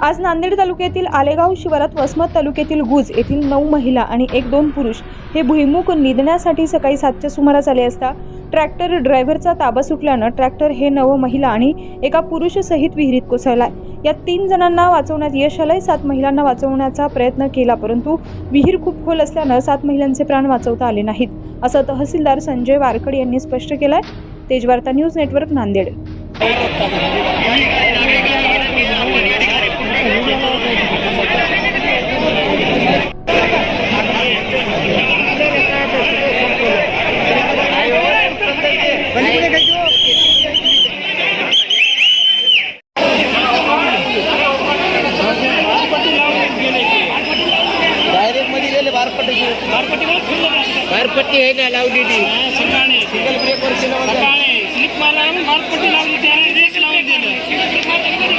आज नांदेड तालुक्यातील आलेगाव शिवारात वसमत तालुक्यातील गुज येथील नऊ महिला आणि एक दोन पुरुष हे भुईमुख निधण्यासाठी सकाळी सातच्या सुमारास आले असता ट्रॅक्टर ड्रायव्हरचा ताबा सुटल्यानं ट्रॅक्टर हे नव महिला आणि एका पुरुषसहित विहिरीत कोसळलाय. या तीन जणांना वाचवण्यात यश आलंय. सात महिलांना वाचवण्याचा प्रयत्न केला परंतु विहीर खूप खोल असल्यानं सात महिलांचे प्राण वाचवता आले नाहीत असं तहसीलदार संजय वारकड यांनी स्पष्ट केलंय. Tejvarta news network Nanded. बारपट्टी आहे ना लावलेली सकाळी सिंगल ब्रेकवर केलं होतं. सकाळी स्लिप मारला आणि मारपट्टी लावली त्याने रेक लावून दिलं.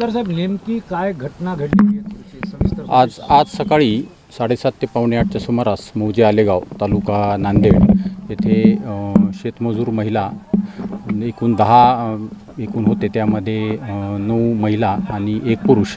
तर साहेब नेमकी काय घटना घडली आज आज सकाळी साडेसात ते पावणे आठच्या सुमारास मौजे आलेगाव तालुका नांदेड येथे शेतमजूर महिला एकूण दहा एकूण होते. त्यामध्ये नऊ महिला आणि एक पुरुष.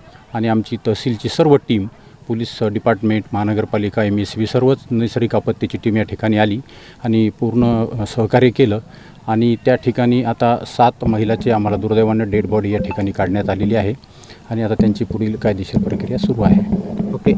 आणि आमची तहसीलची सर्व टीम पोलीस डिपार्टमेंट महानगरपालिका एम एस बी सर्वच नैसर्गिक आपत्तीची टीम या ठिकाणी आली आणि पूर्ण सहकार्य केलं. आणि त्या ठिकाणी आता सात महिलाची आम्हाला दुर्दैवानं डेड बॉडी या ठिकाणी काढण्यात आलेली आहे. आणि आता त्यांची पुढील कायदेशीर प्रक्रिया सुरू आहे. ओके.